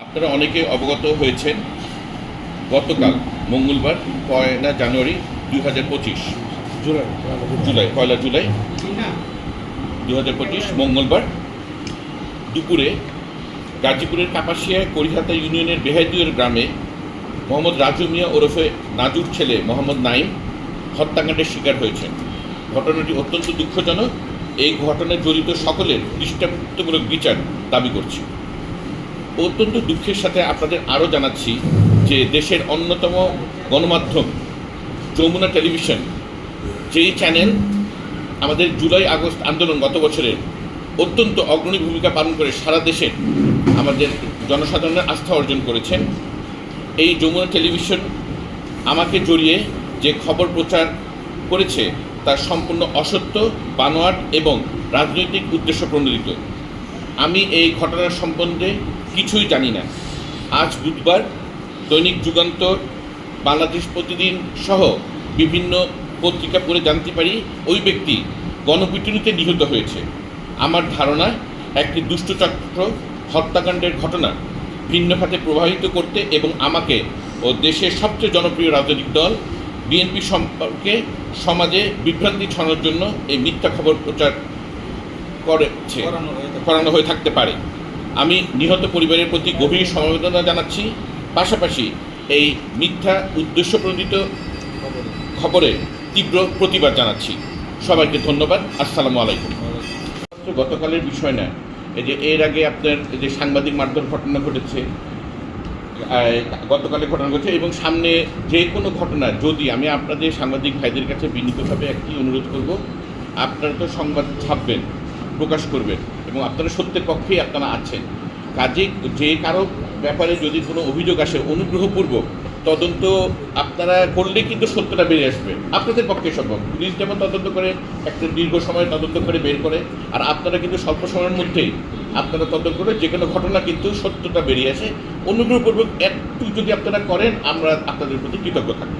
আপনারা অনেকে অবগত হয়েছেন গতকাল মঙ্গলবার পয়লা জানুয়ারি দুই হাজার পঁচিশ। জুলাই জুলাই। পয়লা জুলাই দু হাজার পঁচিশ মঙ্গলবার দুপুরে গাজীপুরের কাপাসিয়া করিহাতা ইউনিয়নের বেহাইদুয়ের গ্রামে মোহাম্মদ রাজু মিয়া ওরফে নাজুর ছেলে মোহাম্মদ নাইম হত্যাকাণ্ডের শিকার হয়েছেন। ঘটনাটি অত্যন্ত দুঃখজনক। এই ঘটনায় জড়িত সকলের দৃষ্টান্তমূলক বিচার দাবি করছি। অত্যন্ত দুঃখের সাথে আপনাদের আরও জানাচ্ছি যে দেশের অন্যতম গণমাধ্যম যমুনা টেলিভিশন, যেই চ্যানেল আমাদের জুলাই আগস্ট আন্দোলন গত বছরের অত্যন্ত অগ্রণী ভূমিকা পালন করে সারা দেশে আমাদের জনসাধারণের আস্থা অর্জন করেছেন এই যমুনা টেলিভিশন আমাকে জড়িয়ে যে খবর প্রচার করেছে তার সম্পূর্ণ অসত্য, বানোয়াট এবং রাজনৈতিক উদ্দেশ্য প্রণোদিত। আমি এই ঘটনার সম্বন্ধে কিছুই জানি না। আজ বুধবার দৈনিক যুগান্তর বাংলাদেশ প্রতিদিন সহ বিভিন্ন পত্রিকা পড়ে জানতে পারি ওই ব্যক্তি গণপিটুনিতে নিহত হয়েছে। আমার ধারণা একটি দুষ্টচক্র হত্যাকাণ্ডের ঘটনা ভিন্ন খাতে প্রভাবিত করতে এবং আমাকে ও দেশের সবচেয়ে জনপ্রিয় রাজনৈতিক দল বিএনপি সম্পর্কে সমাজে বিভ্রান্তি ছড়ানোর জন্য এই মিথ্যা খবর প্রচার করেছে করানো হয়ে থাকতে পারে। আমি নিহত পরিবারের প্রতি গভীর সমবেদনা জানাচ্ছি। পাশাপাশি এই মিথ্যা উদ্দেশ্যপ্রণোদিত খবরে তীব্র প্রতিবাদ জানাচ্ছি। সবাইকে ধন্যবাদ। আসসালামু আলাইকুম। গতকালের বিষয় না, এই যে এর আগে আপনার যে সাংবাদিক মারধর ঘটনা ঘটেছে গতকালের ঘটনা ঘটেছে এবং সামনে যে কোনো ঘটনা, যদি আমি আপনাদের সাংবাদিক ভাইদের কাছে বিনীতভাবে একটি অনুরোধ করব, আপনারা তো সংবাদ ছাপবেন, প্রকাশ করবেন। এবং আপনারা সত্যের পক্ষেই আপনারা আছেন। কাজে যে কারও ব্যাপারে যদি কোনো অভিযোগ আসে অনুগ্রহপূর্বক, তদন্ত আপনারা করলে কিন্তু সত্যটা বেরিয়ে আসবে। আপনাদের পক্ষে সম্ভব। পুলিশ যেমন তদন্ত করে, একটা দীর্ঘ সময় তদন্ত করে বের করে, আর আপনারা কিন্তু স্বল্প সময়ের মধ্যেই আপনারা তদন্ত করে যে কোনো ঘটনা কিন্তু সত্যটা বেরিয়ে আসে। অনুগ্রহপূর্বক একটু যদি আপনারা করেন, আমরা আপনাদের প্রতি কৃতজ্ঞ থাকব।